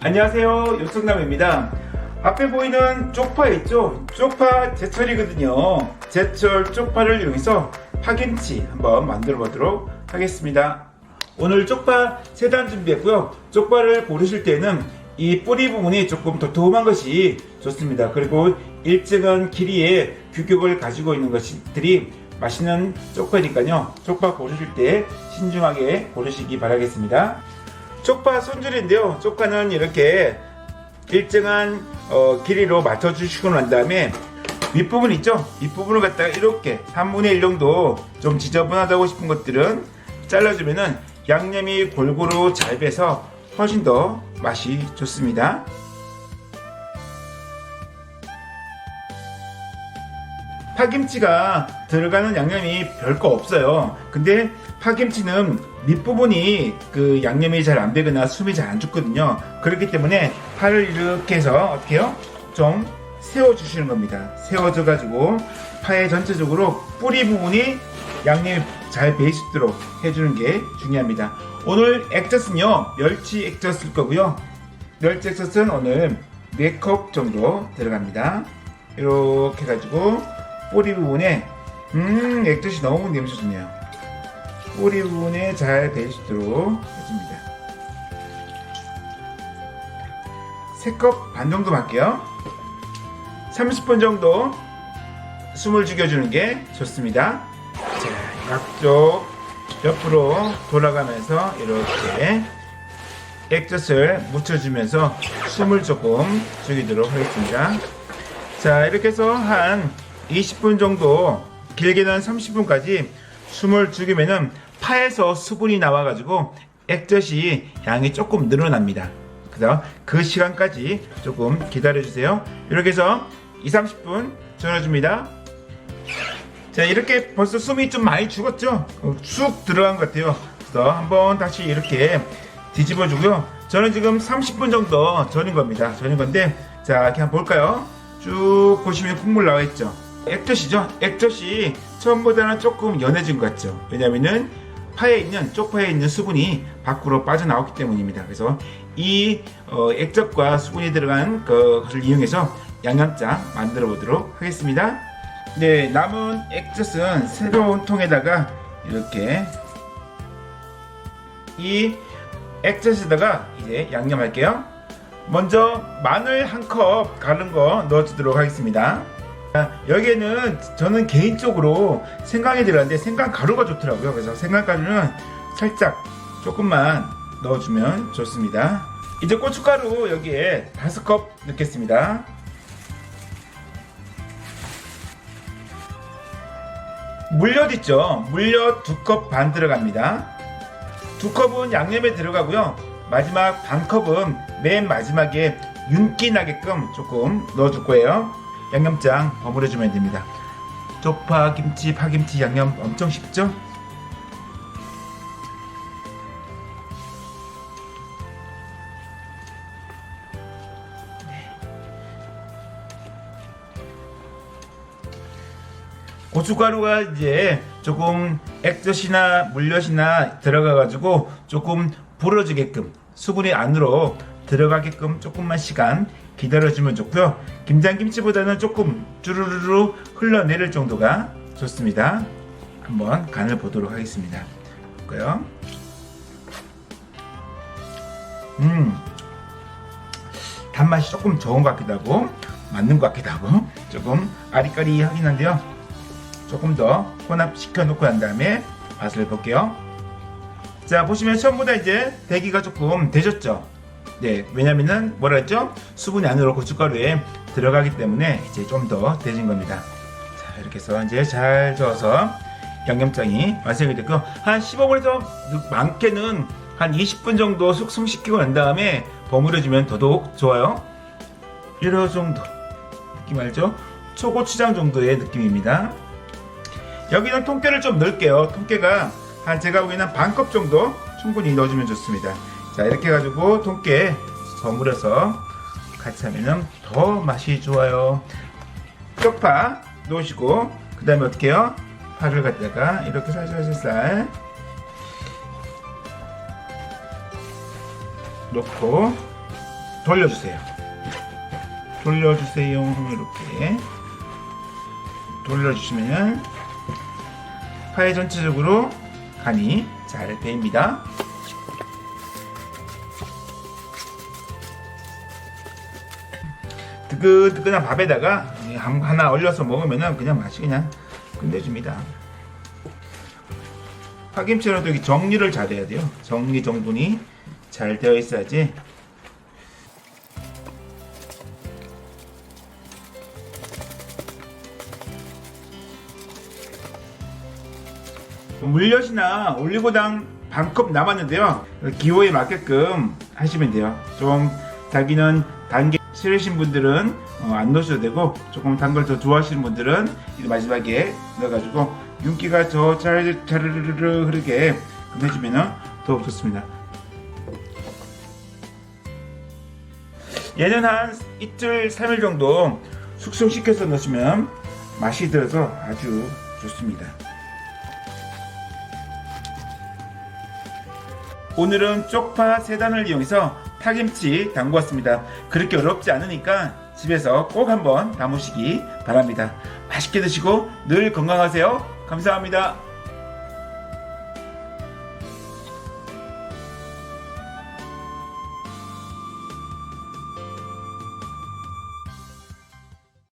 안녕하세요. 요청남입니다. 앞에 보이는 쪽파 있죠? 쪽파 제철이거든요. 제철 쪽파를 이용해서 파김치 한번 만들어 보도록 하겠습니다. 오늘 쪽파 세단 준비했고요. 쪽파를 고르실 때는 이 뿌리 부분이 조금 도톰한 것이 좋습니다. 그리고 일정한 길이의 규격을 가지고 있는 것들이 맛있는 쪽파니까요. 쪽파 고르실 때 신중하게 고르시기 바라겠습니다 쪽파 손질인데요. 쪽파는 이렇게 일정한 어, 길이로 맞춰주시고 난 다음에 윗부분 있죠? 윗부분을 갖다가 이렇게 3분의 1 정도 좀 지저분하다고 싶은 것들은 잘라주면은 양념이 골고루 잘 배서 훨씬 더 맛이 좋습니다. 파김치가 들어가는 양념이 별거 없어요. 근데 파김치는 밑부분이 그 양념이 잘 안 배거나 숨이 잘 안 죽거든요. 그렇기 때문에 파를 이렇게 해서 어떻게 해요? 좀 세워주시는 겁니다. 세워져가지고 파의 전체적으로 뿌리 부분이 양념이 잘 배일 수 있도록 해주는 게 중요합니다. 오늘 액젓은요, 멸치 액젓 쓸 거고요. 멸치 액젓은 오늘 4컵 정도 들어갑니다. 이렇게 해가지고 뿌리 부분에 음 액젓이 너무 냄새 좋네요. 뿌리 부분에 잘 배시도록 해줍니다. 3컵 반 정도 할게요. 30분 정도 숨을 죽여주는 게 좋습니다. 자, 양쪽 옆으로 돌아가면서 이렇게 액젓을 묻혀주면서 숨을 조금 죽이도록 하겠습니다. 자, 이렇게 해서 한 20분 정도 길게는 30분까지 숨을 죽이면은 파에서 수분이 나와가지고 액젓이 양이 조금 늘어납니다. 그래서 그 시간까지 조금 기다려주세요. 이렇게 해서 2, 30분 전해줍니다. 자, 이렇게 벌써 숨이 좀 많이 죽었죠? 어, 쑥 들어간 것 같아요. 그래서 한번 다시 이렇게 뒤집어주고요. 저는 지금 30분 정도 절인 겁니다. 절인 건데, 자, 한번 볼까요? 쭉 보시면 국물 나와 있죠? 액젓이죠? 액젓이 처음보다는 조금 연해진 것 같죠? 왜냐면은 파에 있는 쪽파에 있는 수분이 밖으로 빠져나왔기 때문입니다. 그래서 이 어, 액젓과 수분이 들어간 그것을 이용해서 양념장 만들어 보도록 하겠습니다. 네, 남은 액젓은 새로운 통에다가 이렇게 이 액젓에다가 이제 양념할게요. 먼저 마늘 한 컵 갈은 거 넣어주도록 하겠습니다. 자, 여기에는 저는 개인적으로 생강이 들어갔는데 생강 가루가 좋더라고요. 그래서 생강 가루는 살짝 조금만 넣어주면 좋습니다. 이제 고춧가루 여기에 다섯 컵 넣겠습니다. 물엿 있죠? 물엿 두컵반 들어갑니다. 두 컵은 양념에 들어가고요. 마지막 반 컵은 맨 마지막에 윤기 나게끔 조금 넣어줄 거예요. 양념장 버무려주면 됩니다. 쪽파, 김치, 파김치 양념 엄청 쉽죠? 고춧가루가 이제 조금 액젓이나 물엿이나 들어가가지고 조금 불어지게끔 수분이 안으로 들어가게끔 조금만 시간 기다려주면 좋고요. 김장김치보다는 조금 주르르르 흘러내릴 정도가 좋습니다. 한번 간을 보도록 하겠습니다. 볼까요? 음, 단맛이 조금 적은 것 같기도 하고 맞는 것 같기도 하고 조금 아리까리하긴 한데요. 조금 더 혼합시켜 놓고 난 다음에 맛을 볼게요. 자 보시면 처음보다 이제 대기가 조금 되셨죠? 네 왜냐면은 뭐라 했죠? 수분이 안으로 고춧가루에 들어가기 때문에 이제 좀 더 되진 겁니다. 자 이렇게 해서 이제 잘 저어서 양념장이 완성이 됐고 한 15분에서 많게는 한 20분 정도 숙성시키고 난 다음에 버무려주면 더더욱 좋아요. 이런 정도 느낌 알죠? 초고추장 정도의 느낌입니다. 여기는 통깨를 좀 넣을게요. 통깨가 한 제가 보기에는 반컵 정도 충분히 넣어주면 좋습니다. 자 이렇게 해가지고 통깨 버무려서 같이 하면은 더 맛이 좋아요. 쪽파 넣으시고 그 다음에 어떻게 해요? 파를 갖다가 이렇게 살살살살 넣고 돌려주세요. 돌려주세요. 이렇게 돌려주시면은 파에 전체적으로 간이 잘 배입니다. 뜨끈뜨끈한 밥에다가 하나 얼려서 먹으면은 그냥 맛이 그냥 끝내줍니다. 여기 정리를 잘해야 돼요. 정리 정돈이 잘 되어 있어야지. 물엿이나 올리고당 반컵 남았는데요. 기호에 맞게끔 하시면 돼요. 좀 자기는 단게 싫으신 분들은 어, 안 넣으셔도 되고 조금 단 걸 더 좋아하시는 분들은 이 마지막에 넣어가지고 윤기가 저 잘, 자르르르 흐르게 해주면 더 좋습니다. 얘는 한 이틀, 3일 정도 숙성시켜서 넣으시면 맛이 들어서 아주 좋습니다. 오늘은 쪽파 세 단을 이용해서 파김치 담궜습니다. 그렇게 어렵지 않으니까 집에서 꼭 한번 담으시기 바랍니다. 맛있게 드시고 늘 건강하세요. 감사합니다.